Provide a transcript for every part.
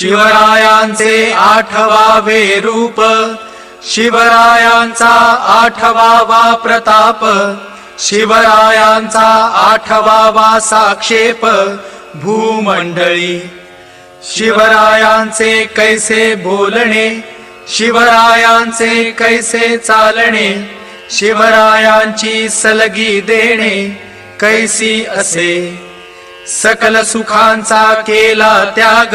शिवरायांचे आठवावे रूप शिवरायांचा आठवावा प्रताप शिवरायांचा आठवावा साक्षेप भूमंडळी. शिवरायांचे कैसे बोलणे शिवरायांचे कैसे चालणे शिवरायांची सलगी देणे कैसी असे? सकल सुखांचा केला त्याग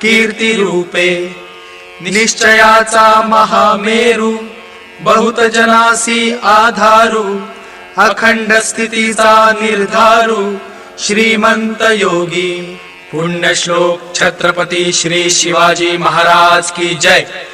कीर्ती रूपे निश्चयाचा महामेरु, बहुत जनासी आधारू, अखंड स्थितीचा निर्धारू, श्रीमंत योगी। पुण्य श्लोक छत्रपति श्री शिवाजी महाराज की जय।